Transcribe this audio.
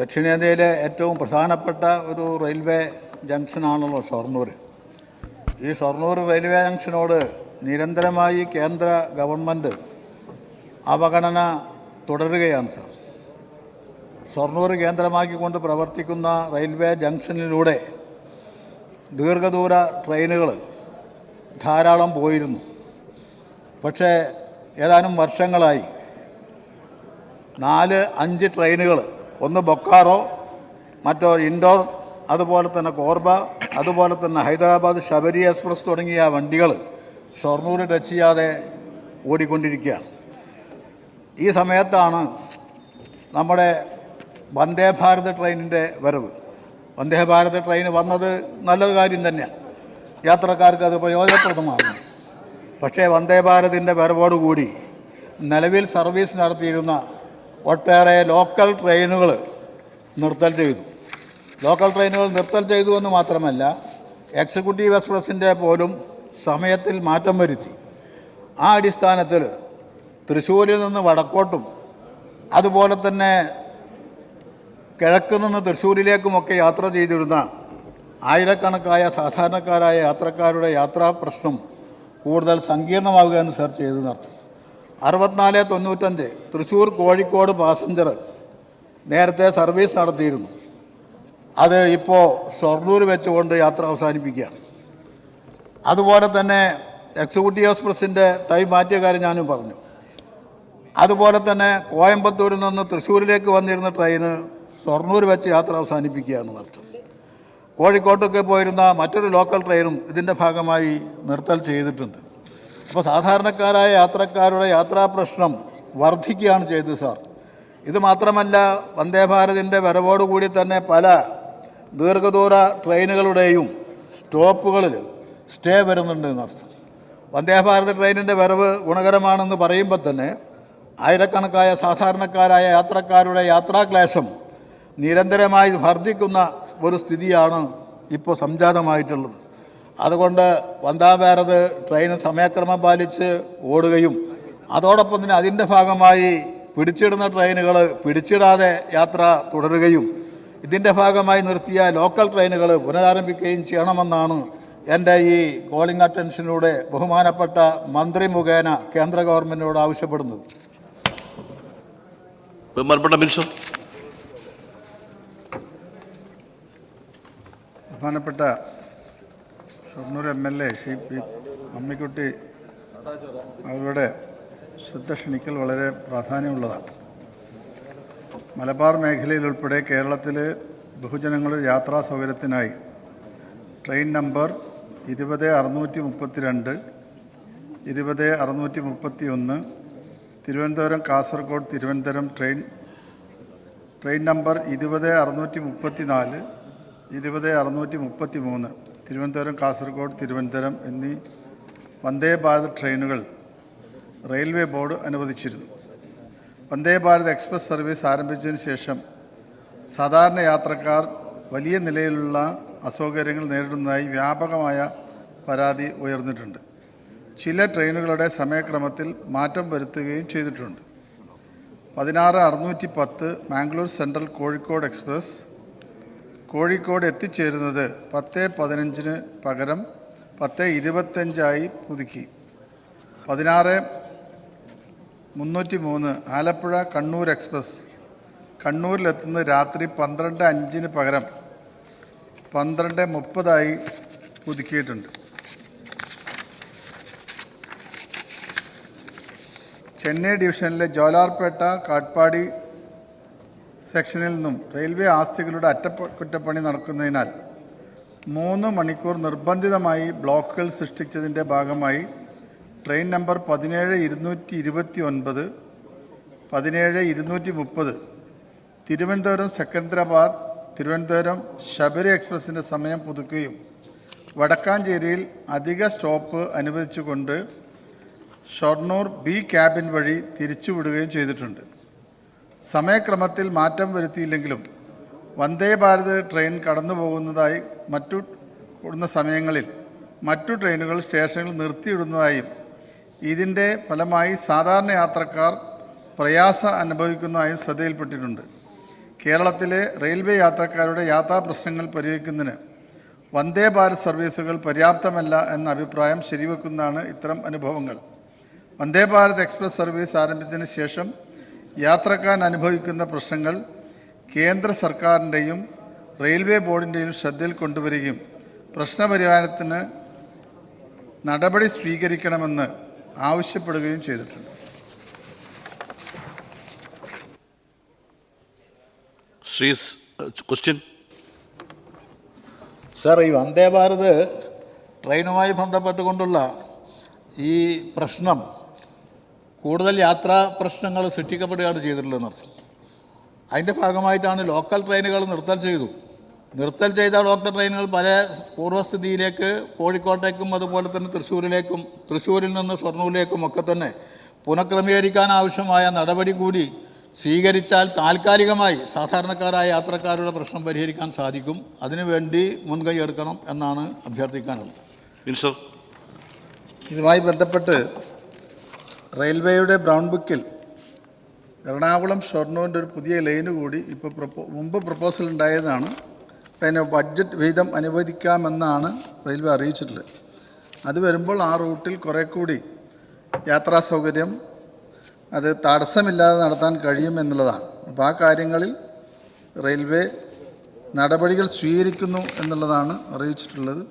ദക്ഷിണേന്ത്യയിലെ ഏറ്റവും പ്രധാനപ്പെട്ട ഒരു റെയിൽവേ ജംഗ്ഷനാണല്ലോ ഷൊർണൂർ. ഈ ഷൊർണൂർ റെയിൽവേ ജംഗ്ഷനോട് നിരന്തരമായി കേന്ദ്ര ഗവൺമെന്റ് അവഗണന തുടരുകയാണ് സർ. ഷൊർണൂർ കേന്ദ്രമാക്കിക്കൊണ്ട് പ്രവർത്തിക്കുന്ന റെയിൽവേ ജംഗ്ഷനിലൂടെ ദീർഘദൂര ട്രെയിനുകൾ ധാരാളം പോയിരുന്നു. പക്ഷേ ഏതാനും വർഷങ്ങളായി നാല് അഞ്ച് ട്രെയിനുകൾ ഒന്ന് ബൊക്കാറോ മറ്റോ ഇൻഡോർ അതുപോലെ തന്നെ കോർബ അതുപോലെ തന്നെ ഹൈദരാബാദ് ശബരി എക്സ്പ്രസ് തുടങ്ങിയ വണ്ടികൾ ഷൊർണൂർ ടച്ച് ചെയ്യാതെ ഓടിക്കൊണ്ടിരിക്കുകയാണ്. ഈ സമയത്താണ് നമ്മുടെ വന്ദേ ഭാരത് ട്രെയിനിന്റെ വരവ്. വന്ദേ ഭാരത് ട്രെയിൻ വന്നത് നല്ലൊരു കാര്യം തന്നെയാണ്. യാത്രക്കാർക്ക് അത് പ്രയോജനപ്രദമാണ്. പക്ഷേ വന്ദേ ഭാരതിന്റെ വരവോടുകൂടി നിലവിൽ സർവീസ് നടത്തിയിരുന്ന ഒട്ടേറെ ലോക്കൽ ട്രെയിനുകൾ നിർത്തൽ ചെയ്തു. ലോക്കൽ ട്രെയിനുകൾ നിർത്തൽ ചെയ്തു എന്ന് മാത്രമല്ല എക്സിക്യൂട്ടീവ് എക്സ്പ്രസിന്റെ പോലും സമയത്തിൽ മാറ്റം വരുത്തി. ആ അടിസ്ഥാനത്തിൽ തൃശ്ശൂരിൽ നിന്ന് വടക്കോട്ടും അതുപോലെ തന്നെ കിഴക്ക് നിന്ന് തൃശ്ശൂരിലേക്കുമൊക്കെ യാത്ര ചെയ്തിരുന്ന ആയിരക്കണക്കായ സാധാരണക്കാരായ യാത്രക്കാരുടെ യാത്രാ പ്രശ്നം കൂടുതൽ സങ്കീർണമാവുകയാണ് സർ ചെയ്തു നടത്തും അറുപത്തിനാല് തൊണ്ണൂറ്റഞ്ച് തൃശ്ശൂർ കോഴിക്കോട് പാസഞ്ചർ നേരത്തെ സർവീസ് നടത്തിയിരുന്നു. അത് ഇപ്പോൾ ഷൊർണൂർ വെച്ചുകൊണ്ട് യാത്ര അവസാനിപ്പിക്കുകയാണ്. അതുപോലെ തന്നെ എക്സിക്യൂട്ടീവ് എക്സ്പ്രസിന്റെ ടൈം മാറ്റിയ കാര്യം ഞാനും പറഞ്ഞു. അതുപോലെ തന്നെ കോയമ്പത്തൂരിൽ നിന്ന് തൃശ്ശൂരിലേക്ക് വന്നിരുന്ന ട്രെയിന് ഷൊർണൂർ വെച്ച് യാത്ര അവസാനിപ്പിക്കുകയാണ് നടത്തുന്നത്. കോഴിക്കോട്ടൊക്കെ പോയിരുന്ന മറ്റൊരു ലോക്കൽ ട്രെയിനും ഇതിന്റെ ഭാഗമായി നിർത്തൽ ചെയ്തിട്ടുണ്ട്. അപ്പോൾ സാധാരണക്കാരായ യാത്രക്കാരുടെ യാത്രാ പ്രശ്നം വർദ്ധിക്കുകയാണ് ചെയ്തത് സാർ. ഇത് മാത്രമല്ല വന്ദേ ഭാരതിന്റെ വരവോടുകൂടി തന്നെ പല ദീർഘദൂര ട്രെയിനുകളുടെയും സ്റ്റോപ്പുകളിൽ സ്റ്റേ വരുന്നുണ്ട് എന്നർത്ഥം വന്ദേഭാരത് ട്രെയിനിന്റെ വരവ് ഗുണകരമാണെന്ന് പറയുമ്പോൾ തന്നെ ആയിരക്കണക്കായ സാധാരണക്കാരായ യാത്രക്കാരുടെ യാത്രാക്ലേശം നിരന്തരമായി വർദ്ധിക്കുന്ന ഒരു സ്ഥിതിയാണ് ഇപ്പോൾ സംജാതമായിട്ടുള്ളത്. അതുകൊണ്ട് വന്ദേ ഭാരത് ട്രെയിൻ സമയക്രമം പാലിച്ച് ഓടുകയും അതോടൊപ്പം തന്നെ അതിന്റെ ഭാഗമായി പിടിച്ചിടുന്ന ട്രെയിനുകൾ പിടിച്ചിടാതെ യാത്ര തുടരുകയും ഇതിന്റെ ഭാഗമായി നിർത്തിയ ലോക്കൽ ട്രെയിനുകൾ പുനരാരംഭിക്കുകയും ചെയ്യണമെന്നാണ് എന്റെ ഈ കോളിംഗ് അറ്റൻഷനിലൂടെ ബഹുമാനപ്പെട്ട മന്ത്രി മുഖേന കേന്ദ്ര ഗവൺമെന്റിനോട് ആവശ്യപ്പെടുന്നത്. ബഹുമാനപ്പെട്ട മിനിസ്റ്റർ. ബഹുമാനപ്പെട്ട Shoranur M L A Shri P Ammikutty അവരുടെ ശ്രദ്ധ ക്ഷണിക്കൽ വളരെ പ്രാധാന്യമുള്ളതാണ്. മലബാർ മേഖലയിൽ ഉൾപ്പെടെ കേരളത്തിലെ ബഹുജനങ്ങളുടെ യാത്രാ സൗകര്യത്തിനായി ട്രെയിൻ നമ്പർ ഇരുപത് അറുന്നൂറ്റി മുപ്പത്തിരണ്ട് ഇരുപത് അറുന്നൂറ്റി മുപ്പത്തി ഒന്ന് Thiruvananthapuram Kasaragod Thiruvananthapuram train train number ഇരുപത് അറുന്നൂറ്റി മുപ്പത്തി നാല് ഇരുപത് അറുന്നൂറ്റി മുപ്പത്തി മൂന്ന് തിരുവനന്തപുരം കാസർഗോഡ് തിരുവനന്തപുരം എന്നീ വന്ദേ ഭാരത് ട്രെയിനുകൾ റെയിൽവേ ബോർഡ് അനുവദിച്ചിരുന്നു. വന്ദേ ഭാരത് എക്സ്പ്രസ് സർവീസ് ആരംഭിച്ചതിന് ശേഷം സാധാരണ യാത്രക്കാർ വലിയ നിലയിലുള്ള അസൗകര്യങ്ങൾ നേരിടുന്നതായി വ്യാപകമായ പരാതി ഉയർന്നിട്ടുണ്ട്. ചില ട്രെയിനുകളുടെ സമയക്രമത്തിൽ മാറ്റം വരുത്തുകയും ചെയ്തിട്ടുണ്ട്. പതിനാറ് അറുന്നൂറ്റി പത്ത് മാംഗ്ലൂർ സെൻട്രൽ കോഴിക്കോട് എക്സ്പ്രസ് കോഴിക്കോട് എത്തിച്ചേരുന്നത് പത്ത് പതിനഞ്ചിന് പകരം പത്ത് ഇരുപത്തഞ്ചായി പുതുക്കി. പതിനാറ് മുന്നൂറ്റി മൂന്ന് ആലപ്പുഴ കണ്ണൂർ എക്സ്പ്രസ്. കണ്ണൂരിലെത്തുന്നത് രാത്രി പന്ത്രണ്ട് അഞ്ചിന് പകരം പന്ത്രണ്ട് മുപ്പതായി പുതുക്കിയിട്ടുണ്ട്. ചെന്നൈ ഡിവിഷനിലെ ജോലാർപേട്ട കാട്ട്പാടി സെക്ഷനിൽ നിന്നും റെയിൽവേ ആസ്തികളുടെ അറ്റകുറ്റപ്പണി നടക്കുന്നതിനാൽ മൂന്ന് മണിക്കൂർ നിർബന്ധിതമായി ബ്ലോക്കുകൾ സൃഷ്ടിച്ചതിന്റെ ഭാഗമായി ട്രെയിൻ നമ്പർ പതിനേഴ് ഇരുന്നൂറ്റി ഇരുപത്തി ഒൻപത് പതിനേഴ് ഇരുന്നൂറ്റി മുപ്പത് തിരുവനന്തപുരം സെക്കന്ദരാബാദ് തിരുവനന്തപുരം ശബരി എക്സ്പ്രസിന്റെ സമയം പുതുക്കുകയും വടക്കാഞ്ചേരിയിൽ അധിക സ്റ്റോപ്പ് അനുവദിച്ചുകൊണ്ട് ഷൊർണൂർ ബി ക്യാബിൻ വഴി തിരിച്ചുവിടുകയും ചെയ്തിട്ടുണ്ട്. സമയക്രമത്തിൽ മാറ്റം വരുത്തിയില്ലെങ്കിലും വന്ദേ ഭാരത് ട്രെയിൻ കടന്നു പോകുന്നതായി മറ്റു കൂടുന്ന സമയങ്ങളിൽ മറ്റു ട്രെയിനുകൾ സ്റ്റേഷനിൽ നിർത്തിയിടുന്നതായും ഇതിന്റെ ഫലമായി സാധാരണ യാത്രക്കാർ പ്രയാസം അനുഭവിക്കുന്നതായും ശ്രദ്ധയിൽപ്പെട്ടിട്ടുണ്ട്. കേരളത്തിലെ റെയിൽവേ യാത്രക്കാരുടെ യാത്രാ പ്രശ്നങ്ങൾ പരിഹരിക്കുന്നതിന് വന്ദേ ഭാരത് സർവീസുകൾ പര്യാപ്തമല്ല എന്ന അഭിപ്രായം ശരിവെക്കുന്നതാണ് ഇത്തരം അനുഭവങ്ങൾ. വന്ദേ ഭാരത് എക്സ്പ്രസ് സർവീസ് ആരംഭിച്ചതിന് ശേഷം യാത്രക്കാരൻ അനുഭവിക്കുന്ന പ്രശ്നങ്ങൾ കേന്ദ്ര സർക്കാരിന്റെയും റെയിൽവേ ബോർഡിന്റെയും ശ്രദ്ധയിൽ കൊണ്ടുവരികയും പ്രശ്നപരിഹാരത്തിന് നടപടി സ്വീകരിക്കണമെന്ന് ആവശ്യപ്പെടുകയും ചെയ്തിട്ടുണ്ട്. ക്വസ്റ്റ്യൻ. സാർ ഈ വന്ദേ ഭാരത് ട്രെയിനുമായി ബന്ധപ്പെട്ടുകൊണ്ടുള്ള ഈ പ്രശ്നം കൂടുതൽ യാത്രാ പ്രശ്നങ്ങൾ സൃഷ്ടിക്കപ്പെടുകയാണ് ചെയ്തിട്ടുള്ളത് അർത്ഥം. അതിന്റെ ഭാഗമായിട്ടാണ് ലോക്കൽ ട്രെയിനുകൾ നിർത്തൽ ചെയ്തു. നിർത്തൽ ചെയ്ത ലോക്കൽ ട്രെയിനുകൾ പല പൂർവസ്ഥിതിയിലേക്ക് കോഴിക്കോട്ടേക്കും അതുപോലെ തന്നെ തൃശ്ശൂരിലേക്കും തൃശ്ശൂരിൽ നിന്ന് ഷൊർണൂരിലേക്കും ഒക്കെ തന്നെ പുനഃക്രമീകരിക്കാൻ ആവശ്യമായ നടപടി കൂടി സ്വീകരിച്ചാൽ താൽക്കാലികമായി സാധാരണക്കാരായ യാത്രക്കാരുടെ പ്രശ്നം പരിഹരിക്കാൻ സാധിക്കും. അതിനുവേണ്ടി മുൻകൈ എടുക്കണം എന്നാണ് അഭ്യർത്ഥിക്കാനുള്ളത്. ഇതുമായി ബന്ധപ്പെട്ട് റെയിൽവേയുടെ ബ്രൗൺ ബുക്കിൽ എറണാകുളം ഷൊർണൂരിന്റെ ഒരു പുതിയ ലൈന് കൂടി ഇപ്പോൾ പ്രപ്പോ മുമ്പ് പ്രപ്പോസൽ ഉണ്ടായതാണ്. പിന്നെ ബഡ്ജറ്റ് വിഹിതം അനുവദിക്കാമെന്നാണ് റെയിൽവേ അറിയിച്ചിട്ടുള്ളത്. അത് വരുമ്പോൾ ആ റൂട്ടിൽ കുറേ കൂടി യാത്രാ സൗകര്യം അത് തടസ്സമില്ലാതെ നടത്താൻ കഴിയുമെന്നുള്ളതാണ് അപ്പോൾ ആ കാര്യങ്ങളിൽ റെയിൽവേ നടപടികൾ സ്വീകരിക്കുന്നു എന്നുള്ളതാണ് അറിയിച്ചിട്ടുള്ളത്.